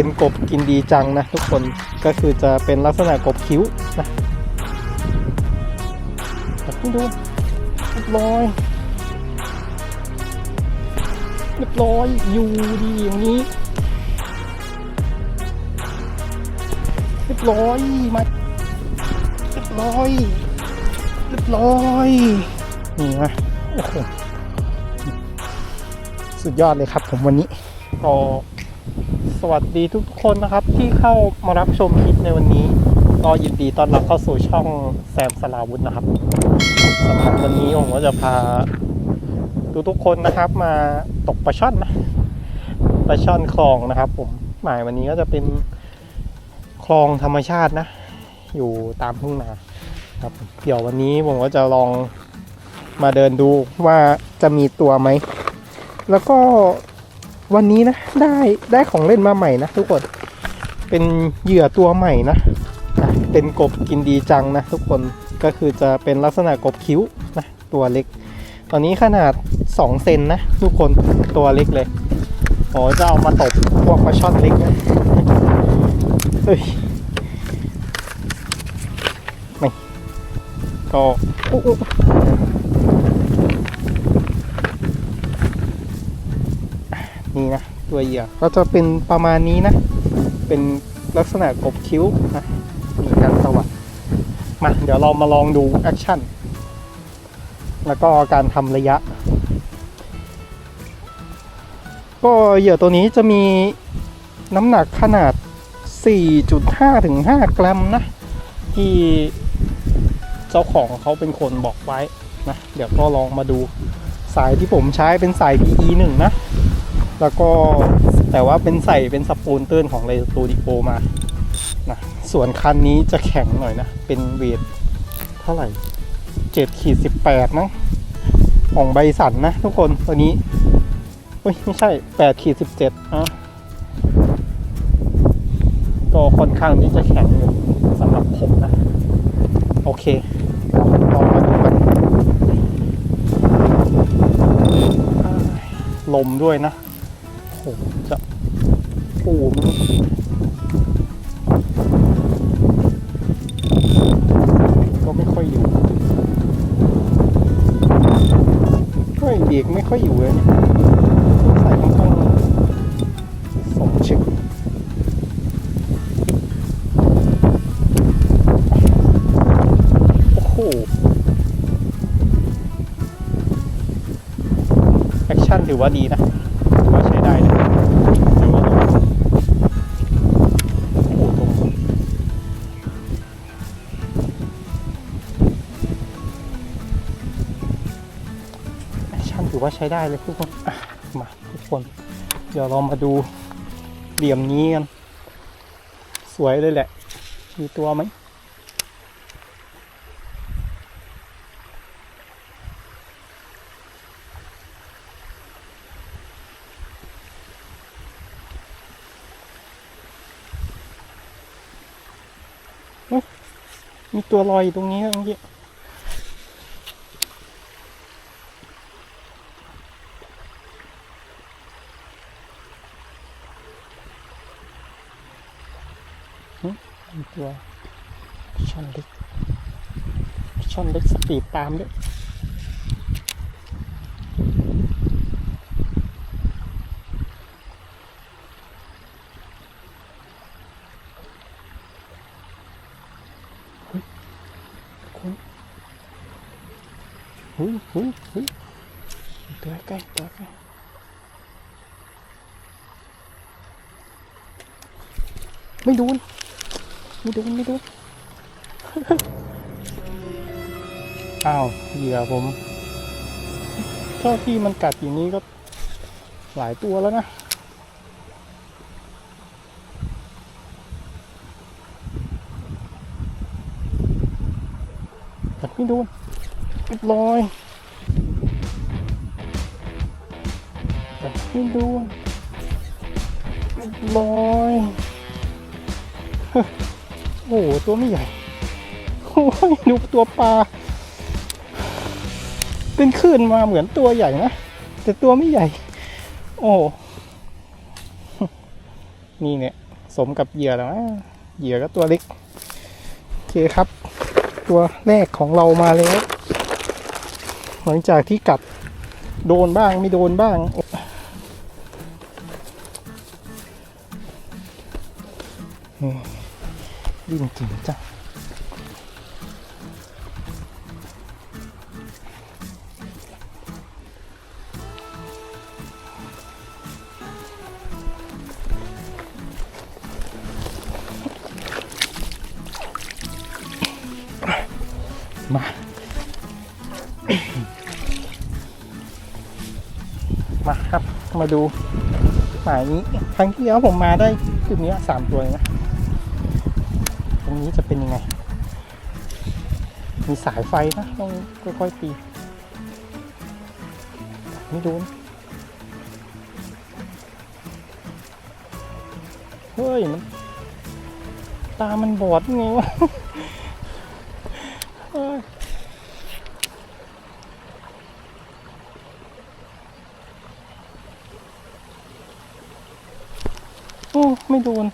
เป็นกบกินดีจังนะทุกคนก็คือจะเป็นลักษณะกบคิ้วนะแบบนี้ดูเรียบร้อยเรียบร้อยอยู่ดีอย่างนี้เรียบร้อยมาเรียบร้อยเรียบร้อยนี่นะโอ้โหสุดยอดเลยครับผมวันนี้ก็ สวัสดีทุกคนนะครับที่เข้ามารับชมคลิปในวันนี้ ก็ยินดีต้อนรับเข้าสู่ช่องแซมสลาวุธนะครับสำหรับวันนี้ผมก็จะพาทุกๆคนนะครับมาตกปลาช่อนนะปลาช่อนคลองนะครับ ผมหมายวันนี้ก็จะเป็นคลองธรรมชาตินะ อยู่ตามทุ่งนาครับเดี๋ยววันนี้ผมก็จะลองมาเดินดูว่าจะมีตัวไหม แล้วก็ วันนี้นะ ได้ได้ของเล่นมาใหม่นะทุกคน เป็นเหยื่อตัวใหม่นะเป็นกบกินดีจังนะทุกคนก็คือจะเป็นลักษณะกบคิ้วนะตัวเล็ก ตอนนี้ขนาด 2 เซนนะทุกคนตัวเล็กเลยอ๋อจะเอามาตบพวกปลาช่อนเล็กนะเฮ้ยไม่ก็อุ๊อุ๊ นี่นะตัวเหยื่อก็จะเป็นประมาณนี้นะ เป็นลักษณะกบคิ้วนะมีการสวัสดมาเดี๋ยวเรามาลองดูแอคชั่น แล้วก็การทำระยะ ก็เหยื่อตัวนี้จะมีน้ำหนักขนาด 4.5 ถึง 5 กรัมนะ ที่เจ้าของเขาเป็นคนบอกไว้นะ เดี๋ยวก็ลองมาดูสายที่ผมใช้เป็นสาย PE 1นะ แล้วก็แต่ว่าเป็นใส่เป็นสปูลเตือนของเลตูดิโอมานะส่วนคันนี้จะแข็งหน่อยนะ เป็นเวทเท่าไหร่เจ็ดขีดสิบแปดมั้งของใบสันนะทุกคนตัวนี้เฮ้ยไม่ใช่แปดขีดสิบเจ็ดอะก็ค่อนข้างที่จะแข็งอยู่สำหรับผมนะ โอเคลองมาดูกันลมด้วยนะ ปู่มันก็ไม่ค่อยอยู่ก็เบรกไม่ค่อยอยู่เลยใส่ค่อนข้างสองชึกโอ้โหแอคชั่นถือว่าดีนะ ใช้ได้เลยทุกคนมาทุกคน เดี๋ยวเรามาดูเหลี่ยมนี้กัน สวยเลยแหละ มีตัวไหมมีตัวลอยอยู่ตรงนี้ครับเมื่อกี้หึมีตัว ช่อนเล็กช่อนเล็กสปีดตามด้วยคุณหุยหุ้ยหุ้ยตัวใกล้ตัวใกล้ไม่โดนไม่โดนไม่โดน อ้าวเหยื่อผมเจ้าที่มันกัดอย่างนี้ก็หลายตัวแล้วนะ กัดไม่โดนเรียบร้อยกัดไม่โดนเรียบร้อย โอ้โห ตัวไม่ใหญ่ ดูตัวปลา เป็นคลื่นมาเหมือนตัวใหญ่นะ แต่ตัวไม่ใหญ่ โอ้นี่เนี่ย สมกับเหยื่อแล้วนะเหยื่อก็ตัวเล็ก โอเคครับ ตัวแรกของเรามาแล้ว หลังจากที่กัดโดนบ้างไม่โดนบ้างดิ้นจริงจ้ะ ดูหมายนี้ครั้งที่แล้วผมมาได้จุดเนี้ยสามตัวเลยนะตรงนี้จะเป็นยังไง มีสายไฟนะต้องค่อยๆตีไม่โดนเฮ้ยมันตามันบอดไงวะเฮ้ยโอ้ ไม่โดน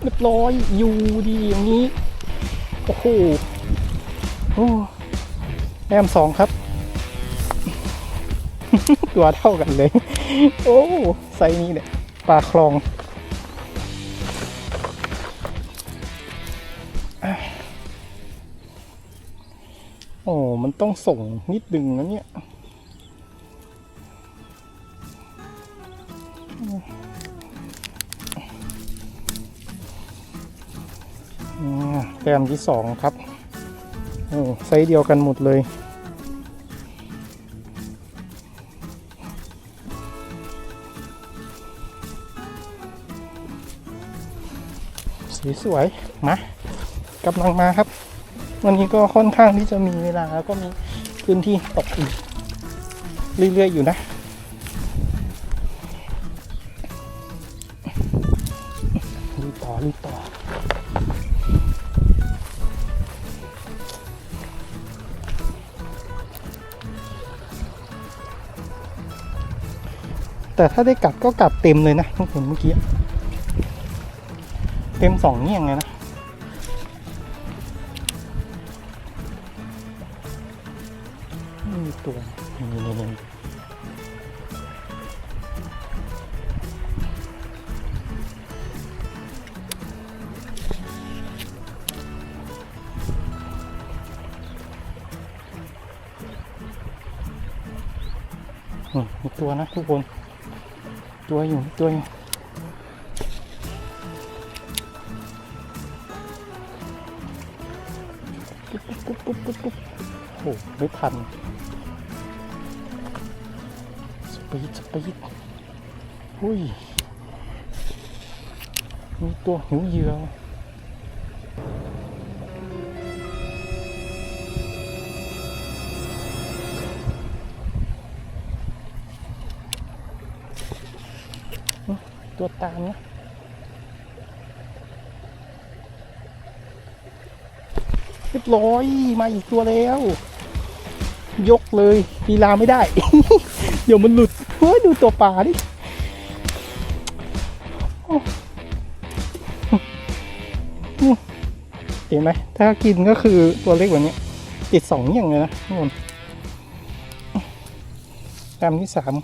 เรียบร้อยอยู่ดีอย่างนี้ โอ้โหโอ้แอมสองครับ ตัวเท่ากันเลย โอ้ ไซส์นี้เนี่ยปลาคลอง โอ้ มันต้องส่งนิดดึงนะเนี่ยแต้มที่สองครับ โอ้ไซส์เดียวกันหมดเลย สวยมากำลังมาครับ วันนี้ก็ค่อนข้างที่จะมีเวลาแล้วก็มีพื้นที่ตกอีกเรื่อยๆอยู่นะลุยต่อลุยต่อแต่ถ้าได้กัดก็กัดเต็มเลยนะทุกคนเมื่อกี้ เต็มสองเงี้ยงเลยนะนี่มีตัวนี่นี่นี่อืมมีตัวนะทุกคน ตัวอยู่ตัวอยู่ ปุ๊บปุ๊บปุ๊บปุ๊บโอ้ไม่ทันสปีดสปีดหุ้ยมีตัวหิวเหยื่อตัวตามนะ รียบร้อยมาอีกตัวแล้ว ยกเลยลีลาไม่ได้ เดี๋ยวมันหลุดเฮ้ยดูตัวปลาดิเห็นไหมถ้ากินก็คือตัวเล็กกว่านี้ ติดสองอย่างเลยนะทุกคนตามที่สาม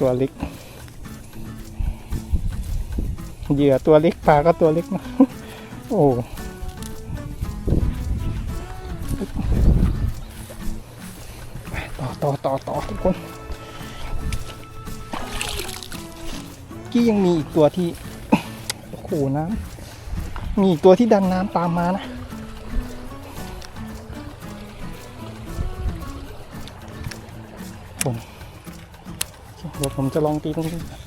ตัวเล็ก เหยื่อตัวเล็กปลาก็ตัวเล็กนะโอ้ต่อต่อต่อต่อทุกคนกี้ยังมีอีกตัวที่โอ้โหน้ำมีอีกตัวที่ดันน้ำตามมานะผมผมจะลองตีตรงนี้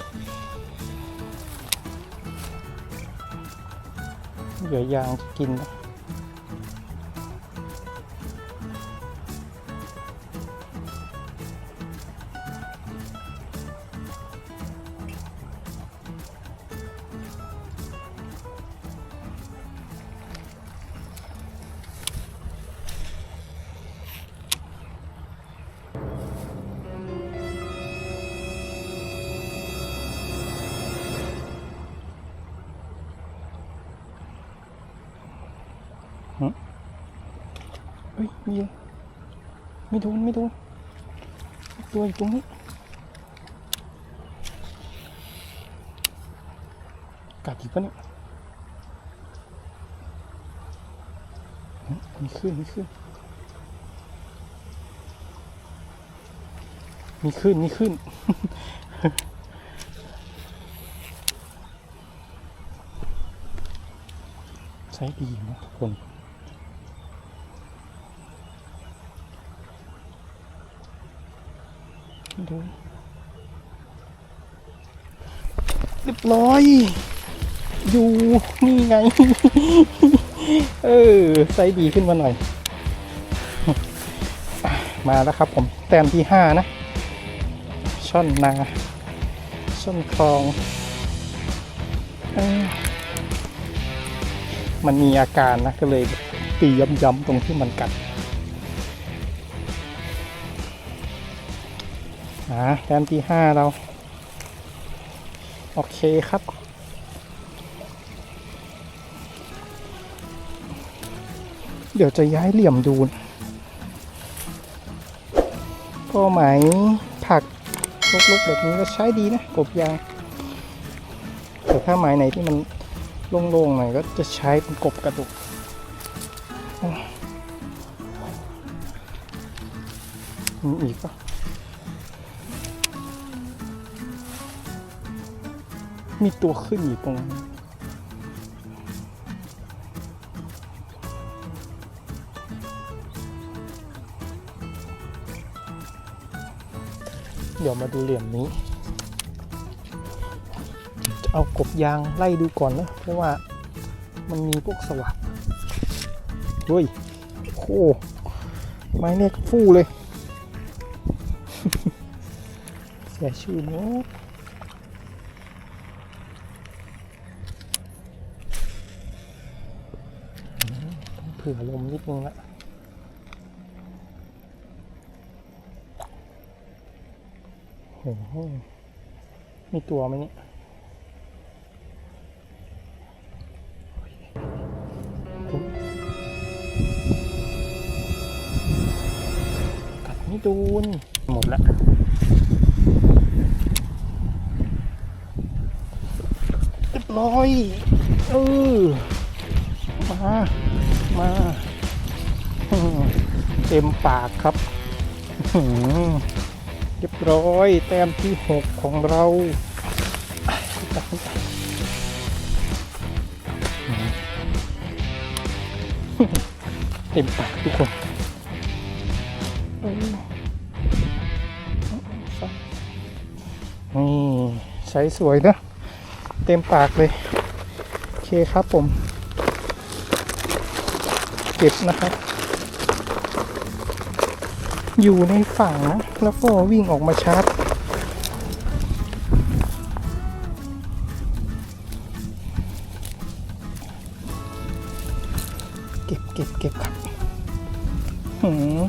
เหลือยางกินนะ ฮ้ยมีอยู่ไม่โดนไม่โดนตัวอยู่ตรงนี้กัดอีกปะเนี่ยมีขึ้นมีขึ้นมีขึ้นมีขึ้น ใช้ดีนะทุกคน ดูเรียบร้อย อยู่นี่ไง เออไซส์ดีขึ้นมาหน่อย มาแล้วครับผมแต้มที่ห้านะ ช่อนนา ช่อนคลองออมันมีอาการนะก็เลยตีย้ำๆตรงที่มันกัด อ่าแต้มที่ห้าเรา โอเคครับ เดี๋ยวจะย้ายเหลี่ยมดูนะก็หมายผักลุกๆแบบนี้ก็ใช้ดีนะ กบยาง แต่ถ้าหมายไหนที่มันโล่งๆหน่อยก็จะใช้เป็นกบกระดูกมีอีกปะ มีตัวขึ้นอยู่ตรงนั้นเดี๋ยวมาดูเหลี่ยมนี้ จะเอากบยางไล่ดูก่อนนะ เพราะว่ามันมีพวกสวัสดเฮ้ยโอ้ไม้เนี่ยฟู่เลย เสียชื่อหมดเผื่อลมนิดนึงละโอ้โหมีตัวไหมเนี่ยกัดไม่โดนหมดละเรียบร้อย เออ มา มา เต็มปากครับเรียบร้อยแต้มที่หกของเราเต็มปากทุกคนนี่ใช้สวยนะ เต็มปากเลย โอเคครับผม เก็บนะครับ อยู่ในฝั่งนะแล้วก็วิ่งออกมาชาร์จเก็บเก็บเก็บครับหืม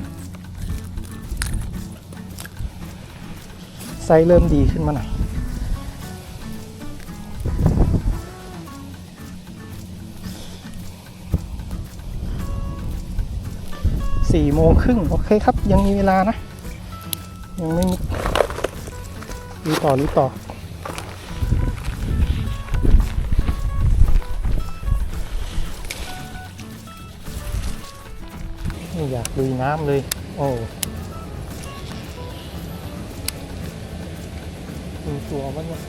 ไซส์เริ่มดีขึ้นมาหน่อย สี่โมงครึ่งโอเคครับ ยังมีเวลานะ ยังไม่มีดูต่อดูต่อไม่อยากลุยน้ำเลย โอ้ดูตัวมันเนี่ย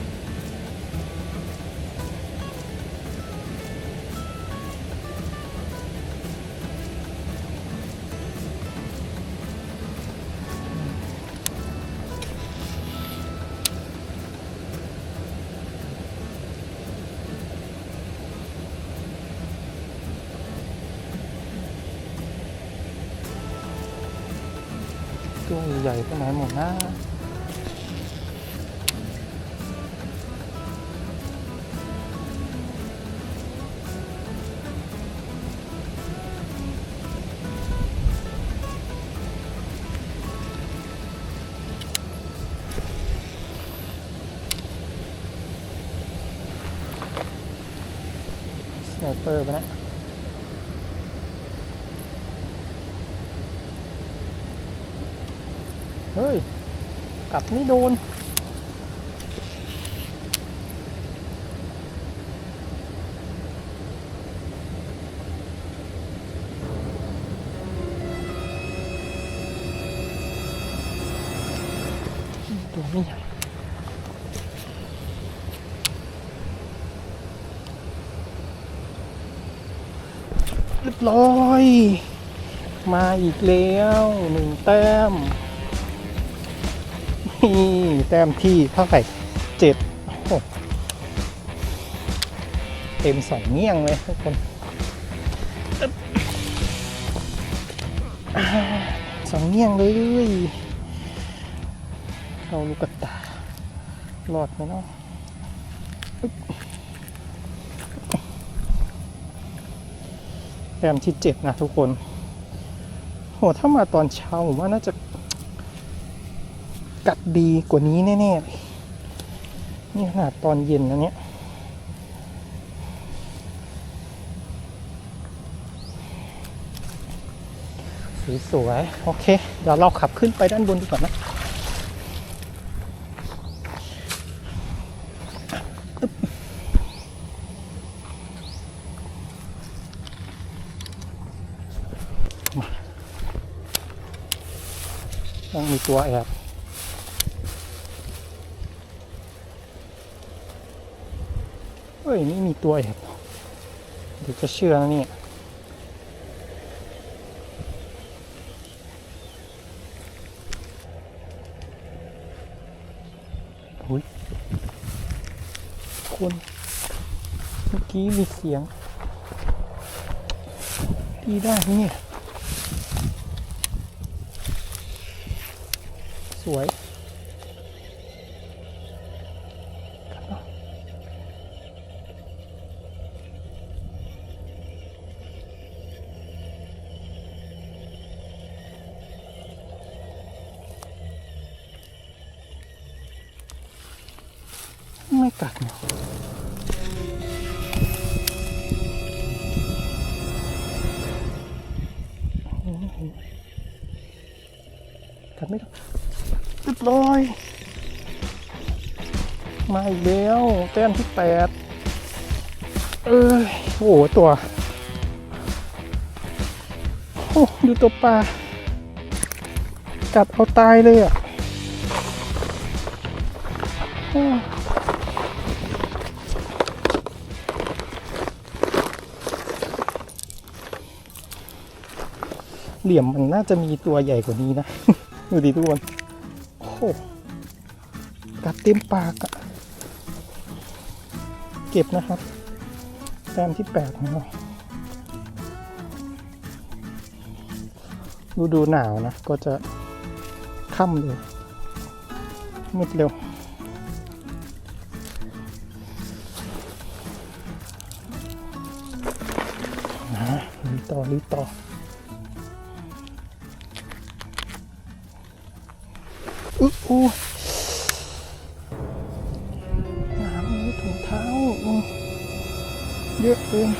ใหญ่ๆไปไหนหมดนะสไนเปอร์ไปนะ เฮ้ย กลับไม่โดน ตัวไม่ใหญ่เรียบร้อย มาอีกแล้วหนึ่งแต้ม นี่แต้มที่เท่าไหร่เจ็ดเต็มสองเงี้ยงเลยทุกคนสองเงี้ยงเลยเราลูกตารอดไหมเนาะแต้มที่เจ็ดนะทุกคนโหถ้ามาตอนเช้าผมว่าน่าจะ กัดดีกว่านี้แน่ๆเลยนี่ขนาดตอนเย็นนะเนี่ย สวยๆ โอเค เดี๋ยวเราขับขึ้นไปด้านบนดีกว่านะต้องมีตัวแอบ เฮ้ ยไม่มีตัวแอบเดี๋ยวจะเชื่อนะเนี่ยหุยคนเมื่อกี้มีเสียง ดีได้ไหมเนี่ย สวย ไม่กัดเนาะกัดไม่ได้เรียบร้อย มาอีกแล้วแต้มที่แปดเอ้ยโอ้โหตัวโอ้ดูตัวปลากัดเอาตายเลยอะ เหลี่ยมมันน่าจะมีตัวใหญ่กว่านี้นะ ดูดิทุกคนโอ้โหกัดเต็มปากอะเก็บนะครับแต้มที่แปดของเราดูดูหนาวนะ ก็จะค่ำเลยมืดเร็ว นะลุยต่อลุยต่อ อุ๊ยอู้น้ำมีถุงเท้าเยอะเกิน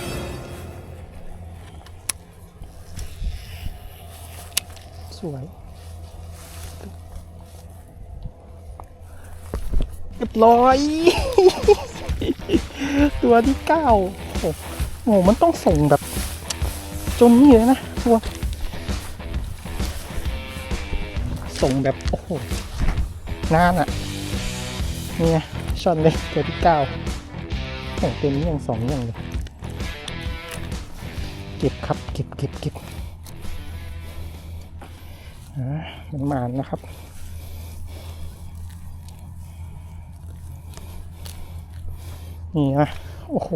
สวยเรียบร้อย ตัวที่เก้าโอ้โหมันต้องส่งแบบจนนี่เลยนะตัวส่งแบบ โอ้โห นานอะ่ะนี่ไงช็อตเล็กตัวที่เก้าโอ้เต็มยังสองอยังเลยเก็บครับเก็บเก็บเก็บอ่ามันมานนะครับนี่นะโอ้โห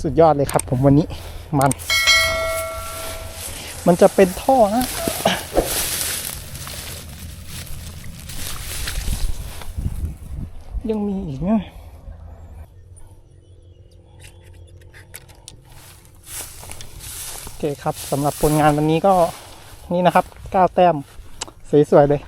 สุดยอดเลยครับผมวันนี้มัน มันจะเป็นท่อนะ ยังมีอีกนะโอเคครับสำหรับผลงานวันนี้ก็นี่นะครับ 9 แต้มสวยๆเลย